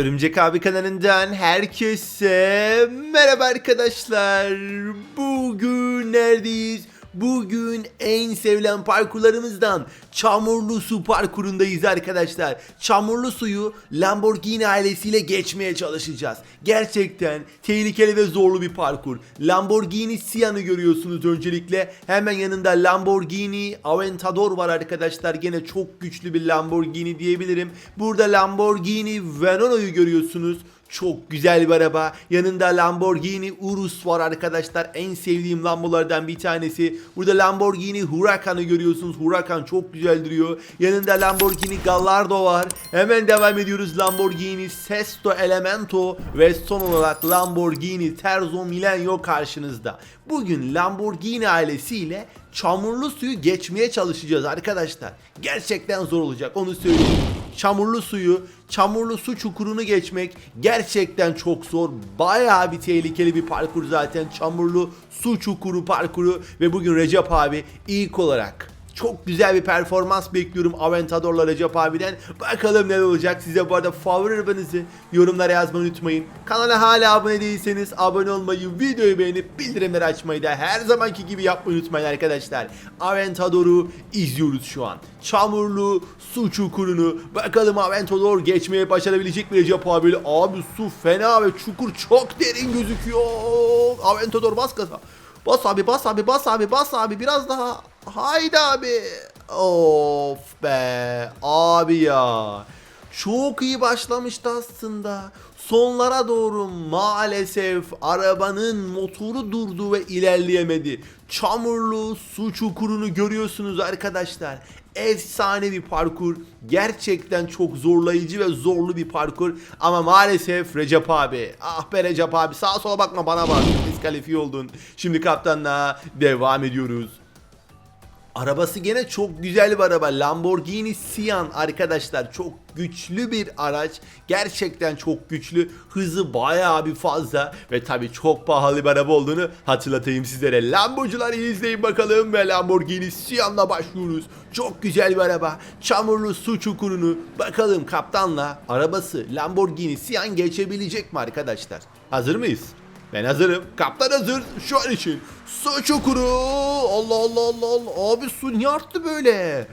Örümcek abi kanalından herkese merhaba arkadaşlar. Bugün neredeyiz? Bugün en sevilen parkurlarımızdan Çamurlu Su parkurundayız arkadaşlar. Çamurlu Su'yu Lamborghini ailesiyle geçmeye çalışacağız. Gerçekten tehlikeli ve zorlu bir parkur. Lamborghini Sian'ı görüyorsunuz öncelikle. Hemen yanında Lamborghini Aventador var arkadaşlar. Gene çok güçlü bir Lamborghini diyebilirim. Burada Lamborghini Veneno'yu görüyorsunuz. Çok güzel bir araba. Yanında Lamborghini Urus var arkadaşlar. En sevdiğim Lambolardan bir tanesi. Burada Lamborghini Huracan'ı görüyorsunuz. Huracan çok güzel duruyor. Yanında Lamborghini Gallardo var. Hemen devam ediyoruz. Lamborghini Sesto Elemento ve son olarak Lamborghini Terzo Milenio karşınızda. Bugün Lamborghini ailesiyle çamurlu suyu geçmeye çalışacağız arkadaşlar. Gerçekten zor olacak onu söyleyeyim. Çamurlu suyu, çamurlu su çukurunu geçmek gerçekten çok zor. Bayağı bir tehlikeli bir parkur zaten. Çamurlu su çukuru parkuru ve bugün Recep abi ilk olarak çok güzel bir performans bekliyorum Aventador'la Recep abiden. Bakalım ne olacak. Size bu arada favori arabanızı yorumlara yazmayı unutmayın. Kanala hala abone değilseniz abone olmayı, videoyu beğenip bildirimleri açmayı da her zamanki gibi yapmayı unutmayın arkadaşlar. Aventador'u izliyoruz şu an. Çamurlu su çukurunu. Bakalım Aventador geçmeye başarabilecek mi Recep abi? Abi su fena ve çukur çok derin gözüküyor. Aventador bas gaza. Bas abi bas abi bas abi bas abi biraz daha. Haydi abi. Of be abi ya. Çok iyi başlamıştı aslında. Sonlara doğru maalesef arabanın motoru durdu ve ilerleyemedi. Çamurlu su çukurunu görüyorsunuz arkadaşlar. Efsane bir parkur. Gerçekten çok zorlayıcı ve zorlu bir parkur. Ama maalesef Recep abi. Ah be Recep abi sağa sola bakma bana bak. Diskalifiye oldun. Şimdi kaptanla devam ediyoruz. Arabası gene çok güzel bir araba. Lamborghini Sian arkadaşlar. Çok güçlü bir araç. Gerçekten çok güçlü. Hızı bayağı bir fazla. Ve tabii çok pahalı bir araba olduğunu hatırlatayım sizlere. Lambocular izleyin bakalım. Ve Lamborghini Sian'la başlıyoruz. Çok güzel bir araba. Çamurlu su çukurunu. Bakalım kaptanla arabası Lamborghini Sian geçebilecek mi arkadaşlar? Hazır mıyız? Ben hazırım. Kaptan hazır. Şu an için. Su çukuru. Allah Allah Allah Allah. Abi su niye arttı böyle?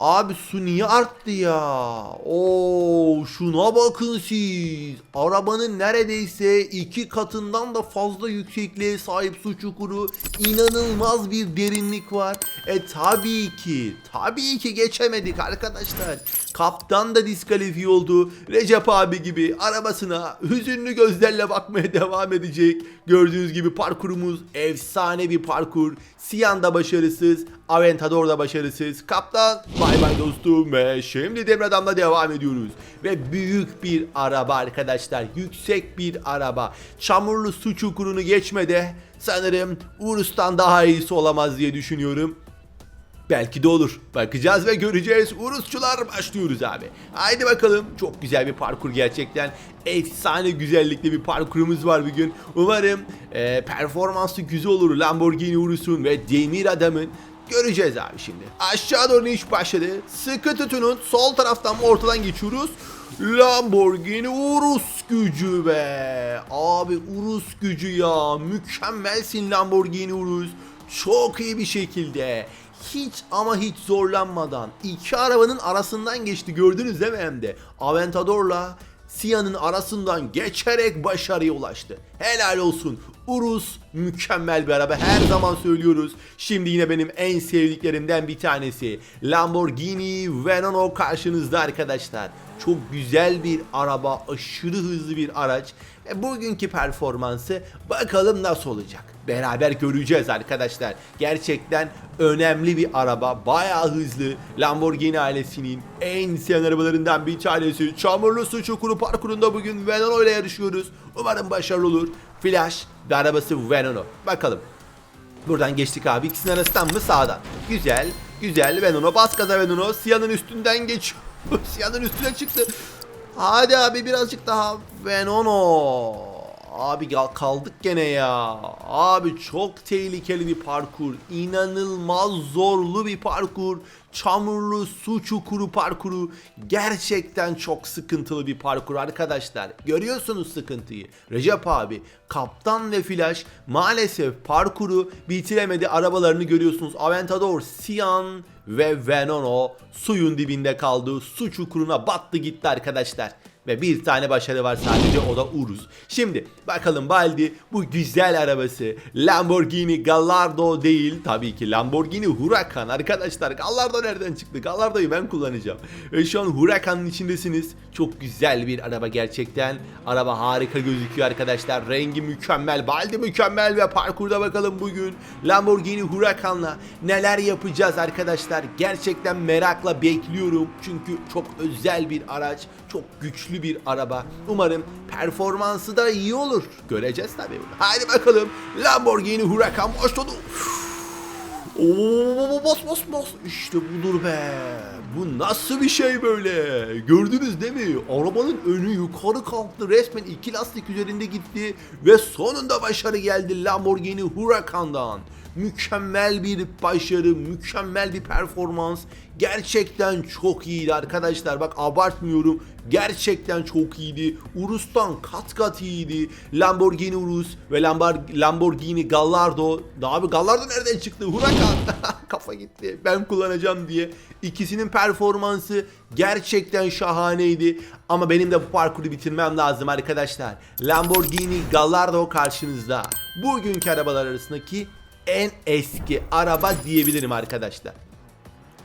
Abi su niye arttı ya? Oo şuna bakın siz. Arabanın neredeyse iki katından da fazla yüksekliğe sahip su çukuru. İnanılmaz bir derinlik var. E tabii ki, tabii ki geçemedik arkadaşlar. Kaptan da diskalifiye oldu. Recep abi gibi arabasına hüzünlü gözlerle bakmaya devam edecek. Gördüğünüz gibi parkurumuz efsane bir parkur. Siyan da başarısız, Aventador da başarısız. Kaptan bay bay dostum ve şimdi Devradam'la devam ediyoruz. Ve büyük bir araba arkadaşlar. Yüksek bir araba. Çamurlu su çukurunu geçmede sanırım Urus'tan daha iyisi olamaz diye düşünüyorum. Belki de olur. Bakacağız ve göreceğiz. Urusçular başlıyoruz abi. Haydi bakalım. Çok güzel bir parkur gerçekten. Efsane güzellikli bir parkurumuz var bugün. Umarım e, performansı güzel olur. Lamborghini Urus'un ve Demir Adam'ın. Göreceğiz abi şimdi. Aşağı doğru iş başladı. Sıkı tutunun. Sol taraftan mı ortadan geçiyoruz. Lamborghini Urus gücü be. Abi Urus gücü ya. Mükemmelsin Lamborghini Urus. Çok iyi bir şekilde hiç ama hiç zorlanmadan iki arabanın arasından geçti gördünüz değil mi hem de Aventador'la Sia'nın arasından geçerek başarıya ulaştı. Helal olsun. Urus mükemmel bir araba her zaman söylüyoruz. Şimdi yine benim en sevdiklerimden bir tanesi. Lamborghini Veneno karşınızda arkadaşlar. Çok güzel bir araba, aşırı hızlı bir araç. E, bugünkü performansı bakalım nasıl olacak. Beraber göreceğiz arkadaşlar. Gerçekten önemli bir araba. Bayağı hızlı. Lamborghini ailesinin en seven arabalarından bir tanesi. Çamurlu su çukuru parkurunda bugün Veneno ile yarışıyoruz. Umarım başarılı olur. Flash ve arabası Veneno. Bakalım. Buradan geçtik abi. İkisinin arasından mı sağdan? Güzel. Güzel. Veneno bas gaza Veneno. Siyanın üstünden geçiyor. Siyanın üstüne çıktı. Hadi abi birazcık daha. Veneno. Abi gal- kaldık gene ya. Abi çok tehlikeli bir parkur. İnanılmaz zorlu bir parkur. Çamurlu su çukuru parkuru. Gerçekten çok sıkıntılı bir parkur arkadaşlar. Görüyorsunuz sıkıntıyı. Recep abi, Kaptan ve Flash maalesef parkuru bitiremedi. Arabalarını görüyorsunuz. Aventador, Sian ve Venono suyun dibinde kaldı. Su çukuruna battı gitti arkadaşlar. Ve bir tane başarı var sadece o da Urus. Şimdi bakalım Baldi bu güzel arabası Lamborghini Gallardo değil tabii ki Lamborghini Huracan arkadaşlar. Gallardo nereden çıktı? Gallardo'yu ben kullanacağım. Ve şu an Huracan'ın içindesiniz. Çok güzel bir araba gerçekten. Araba harika gözüküyor arkadaşlar. Rengi mükemmel. Baldi mükemmel ve parkurda bakalım bugün Lamborghini Huracan'la neler yapacağız arkadaşlar. Gerçekten merakla bekliyorum. Çünkü çok özel bir araç. Çok güçlü bir araba. Umarım performansı da iyi olur. Göreceğiz tabii. Hadi bakalım. Lamborghini Huracan başladı. Oo, bas bas bas. İşte budur be. Bu nasıl bir şey böyle? Gördünüz değil mi? Arabanın önü yukarı kalktı. Resmen iki lastik üzerinde gitti. Ve sonunda başarı geldi Lamborghini Huracan'dan. Mükemmel bir başarı, mükemmel bir performans. Gerçekten çok iyiydi arkadaşlar. Bak abartmıyorum. Gerçekten çok iyiydi. Urus'tan kat kat iyiydi. Lamborghini Urus ve Lamborghini Gallardo. Abi Gallardo nereden çıktı? Huracan. Kafa gitti. Ben kullanacağım diye. İkisinin performansı gerçekten şahaneydi. Ama benim de bu parkuru bitirmem lazım arkadaşlar. Lamborghini Gallardo karşınızda. Bugünkü arabalar arasındaki en eski araba diyebilirim arkadaşlar.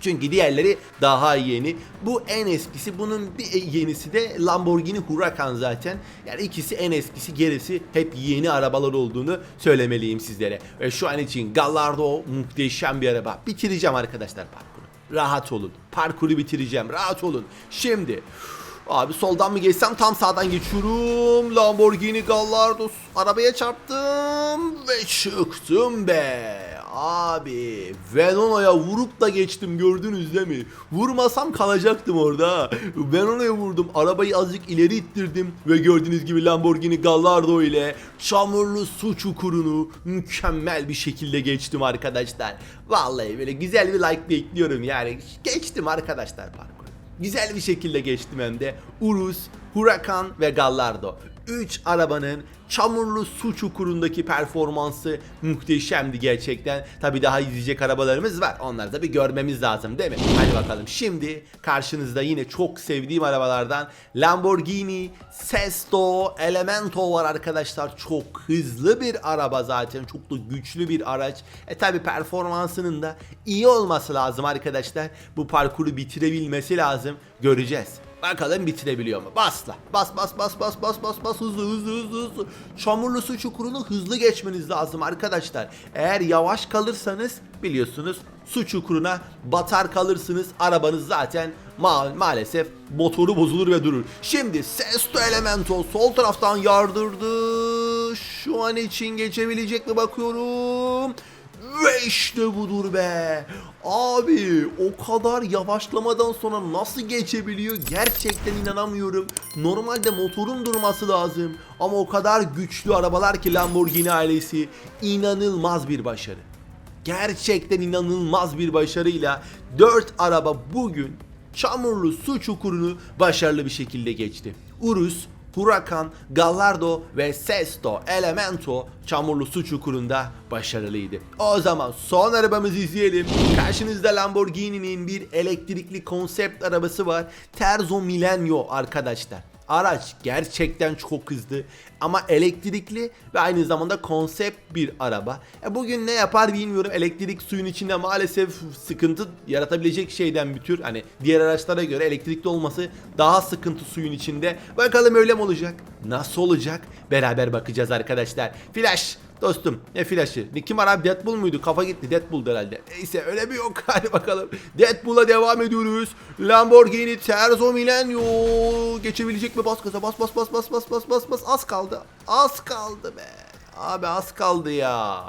Çünkü diğerleri daha yeni. Bu en eskisi. Bunun bir yenisi de Lamborghini Huracan zaten. Yani ikisi en eskisi, gerisi hep yeni arabalar olduğunu söylemeliyim sizlere. Ve şu an için Gallardo muhteşem bir araba. Bitireceğim arkadaşlar parkuru. Rahat olun. Parkuru bitireceğim. Rahat olun. Şimdi Abi soldan mı geçsem tam sağdan geçiyorum. Lamborghini Gallardo arabaya çarptım ve çıktım be. Abi Venona'ya vurup da geçtim gördünüz değil mi? Vurmasam kalacaktım orada. Venona'ya vurdum. Arabayı azıcık ileri ittirdim ve gördüğünüz gibi Lamborghini Gallardo ile çamurlu su çukurunu mükemmel bir şekilde geçtim arkadaşlar. Vallahi böyle güzel bir like bekliyorum yani. Geçtim arkadaşlar parkuru. Güzel bir şekilde geçtim hem de. Urus, Huracan ve Gallardo. 3 arabanın çamurlu su çukurundaki performansı muhteşemdi gerçekten. Tabi daha izleyecek arabalarımız var. Onları da bir görmemiz lazım değil mi? Hadi bakalım. Şimdi karşınızda yine çok sevdiğim arabalardan Lamborghini Sesto Elemento var arkadaşlar. Çok hızlı bir araba zaten. Çok da güçlü bir araç. E tabi performansının da iyi olması lazım arkadaşlar. Bu parkuru bitirebilmesi lazım. Göreceğiz. Bakalım bitirebiliyor mu? Basla. Bas bas bas bas bas bas bas hızlı hızlı hızlı hızlı. Çamurlu su çukurunu hızlı geçmeniz lazım arkadaşlar. Eğer yavaş kalırsanız biliyorsunuz su çukuruna batar kalırsınız. Arabanız zaten ma- maalesef motoru bozulur ve durur. Şimdi Sesto Elemento sol taraftan yardırdı. Şu an için geçebilecek mi bakıyorum. Ve işte budur be. Abi o kadar yavaşlamadan sonra nasıl geçebiliyor gerçekten inanamıyorum. Normalde motorun durması lazım ama o kadar güçlü arabalar ki Lamborghini ailesi inanılmaz bir başarı. Gerçekten inanılmaz bir başarıyla 4 araba bugün çamurlu su çukurunu başarılı bir şekilde geçti. Urus, Huracan, Gallardo ve Sesto Elemento çamurlu su çukurunda başarılıydı. O zaman son arabamızı izleyelim. Karşınızda Lamborghini'nin bir elektrikli konsept arabası var. Terzo Millennio arkadaşlar. Araç gerçekten çok hızlı ama elektrikli ve aynı zamanda konsept bir araba. E bugün ne yapar bilmiyorum. Elektrik suyun içinde maalesef sıkıntı yaratabilecek şeyden bir tür. Hani diğer araçlara göre elektrikli olması daha sıkıntı suyun içinde. Bakalım öyle mi olacak? Nasıl olacak? Beraber bakacağız arkadaşlar. Flash Dostum ne flaşı? Ne kim var abi Deadpool muydu? Kafa gitti Deadpool herhalde. Neyse öyle bir yok hadi bakalım. Deadpool'a devam ediyoruz. Lamborghini Terzo Millennio geçebilecek mi? Bas gaza bas bas bas bas bas bas bas bas az kaldı. Az kaldı be. Abi az kaldı ya.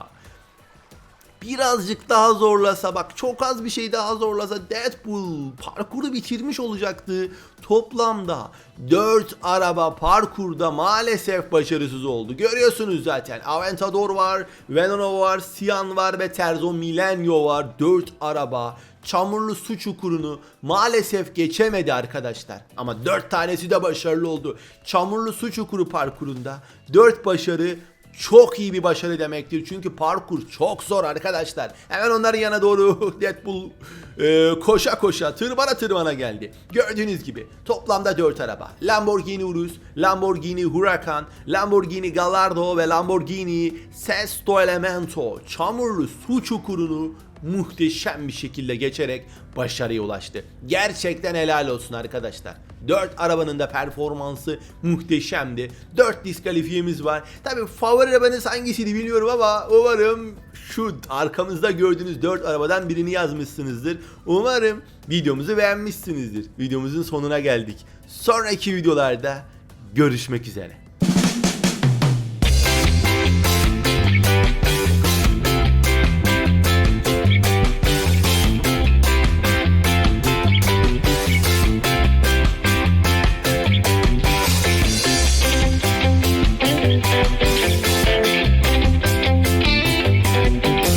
Birazcık daha zorlasa bak çok az bir şey daha zorlasa Deadpool parkuru bitirmiş olacaktı. Toplamda 4 araba parkurda maalesef başarısız oldu. Görüyorsunuz zaten Aventador var, Veneno var, Sian var ve Terzo Milenio var. 4 araba çamurlu su çukurunu maalesef geçemedi arkadaşlar. Ama 4 tanesi de başarılı oldu. Çamurlu su çukuru parkurunda 4 başarı çok iyi bir başarı demektir. Çünkü parkur çok zor arkadaşlar. Hemen onların yana doğru Deadpool e, koşa koşa tırmana tırmana geldi. Gördüğünüz gibi toplamda 4 araba. Lamborghini Urus, Lamborghini Huracan, Lamborghini Gallardo ve Lamborghini Sesto Elemento çamurlu su çukurunu muhteşem bir şekilde geçerek başarıya ulaştı. Gerçekten helal olsun arkadaşlar. 4 arabanın da performansı muhteşemdi. 4 diskalifiyemiz var. Tabi favori arabanız hangisiydi bilmiyorum ama umarım şu arkamızda gördüğünüz 4 arabadan birini yazmışsınızdır. Umarım videomuzu beğenmişsinizdir. Videomuzun sonuna geldik. Sonraki videolarda görüşmek üzere.